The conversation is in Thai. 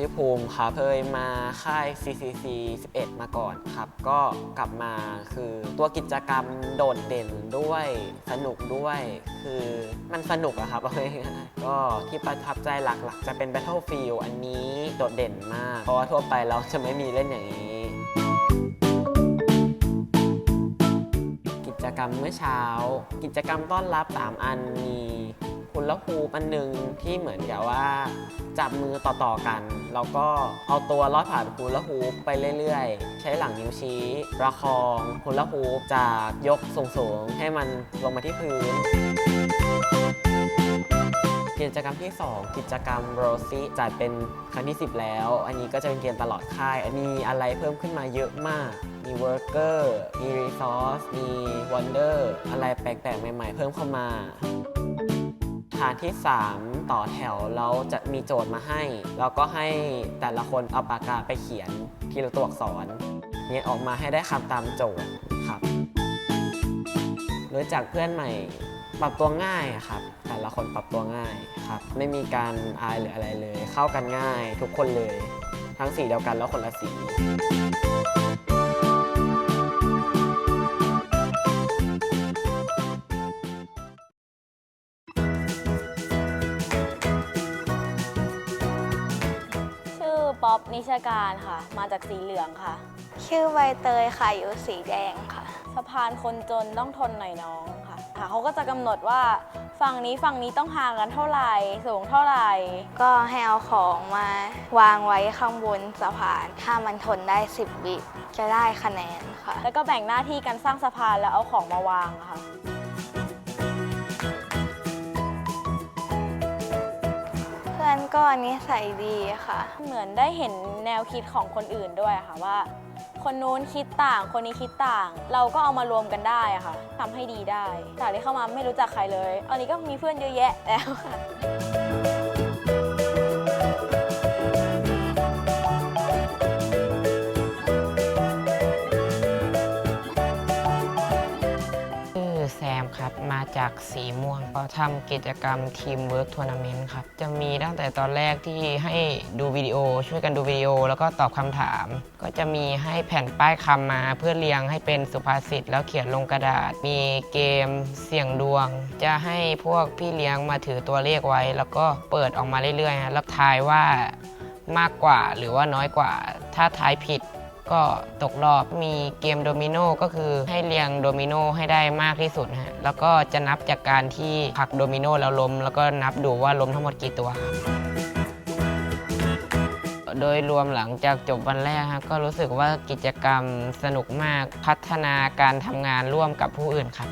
ชื่อภูมิครับเคยมาค่าย CCC 11 มาก่อนครับ ก็กลับมาคือตัวกิจกรรมโดดเด่นด้วยสนุกด้วย คือมันสนุกอะครับเอาง่ายๆก็ที่ประทับใจหลักๆ จะเป็น Battlefield อันนี้โดดเด่นมาก เพราะว่าทั่วไปเราจะไม่มีเล่นอย่างนี้กิจกรรมเมื่อเช้า กิจกรรมต้อนรับ 3 อันมี คุณละฮูปันหนึ่งที่เหมือนกับว่า จับมือต่อๆกัน แล้วก็เอาตัวลอดผ่านฮูลาฮูปไปเรื่อยๆ ใช้หลังนิ้วชี้ประคองฮูลาฮูปจากยกสูงๆ ให้มันลงมาที่พื้นกิจกรรมที่ 2 กิจกรรมโรซี่จัดเป็นครั้งที่ 10 แล้ว อันนี้ก็จะเป็นเกมตลอดค่าย มีอะไรเพิ่มขึ้นมาเยอะมาก มีเวิร์กเกอร์มีรีซอสมีวันเดอร์อะไรแปลกๆ ใหม่ๆ เพิ่มเข้ามา ฐานที่ 3 ต่อแถวเราจะมีโจทย์มาให้ แล้วก็ให้แต่ละคนเอาปากกาไปเขียนทีละตัวอักษรเนี่ยออกมาให้ได้คำตามโจทย์ครับรู้จักเพื่อนใหม่ปรับตัวง่ายครับ แต่ละคนปรับตัวง่ายครับ ไม่มีการอายหรืออะไรเลย เข้ากันง่ายทุกคนเลย ทั้งสีเดียวกันแล้วคนละสี ป๊อปนิชการค่ะ มาจากสีเหลืองค่ะ ชื่อใบเตยค่ะอยู่สีแดงค่ะ สะพานคนจนต้องทนหน่อยน้องค่ะค่ะเขาก็จะกำหนดว่าฝั่งนี้ฝั่งนี้ต้องห่างกันเท่าไหร่สูงเท่าไหร่ ก็ให้เอาของมาวางไว้ข้างบนสะพาน ถ้ามันทนได้ 10 วิจะได้คะแนนค่ะ แล้วก็แบ่งหน้าที่กันสร้างสะพานแล้วเอาของมาวางค่ะ อนก็นิสัยดีค่ะ เหมือนได้เห็นแนวคิดของคนอื่นด้วยค่ะว่า คนนู้นคิดต่าง คนนี้คิดต่าง เราก็เอามารวมกันได้อะค่ะทำให้ดีได้ จากที่เข้ามาไม่รู้จักใครเลยตอนนี้ก็มีเพื่อนเยอะแยะแล้วค่ะ จากสีม่วงก็ทำกิจกรรมทีมเวิร์กทัวร์นาเมนต์ครับ จะมีตั้งแต่ตอนแรกที่ให้ดูวิดีโอ ช่วยกันดูวิดีโอ แล้วก็ตอบคำถาม ก็จะมีให้แผ่นป้ายคำมาเพื่อเรียงให้เป็นสุภาษิตแล้วเขียนลงกระดาษ มีเกมเสี่ยงดวง จะให้พวกพี่เลี้ยงมาถือตัวเลขไว้ แล้วก็เปิดออกมาเรื่อยๆแล้วทายว่ามากกว่าหรือว่าน้อยกว่า ถ้าทายผิด ก็ตกรอบมีเกมโดมิโนก็คือให้เรียงโดมิโนให้ได้มากที่สุดฮะแล้วก็จะนับจากการที่ผลักโดมิโนแล้วล้มแล้วก็นับดูว่าล้มทั้งหมดกี่ตัวครับโดยรวมหลังจากจบวันแรกฮะก็รู้สึกว่ากิจกรรมสนุกมากพัฒนาการทำงานร่วมกับผู้อื่นครับ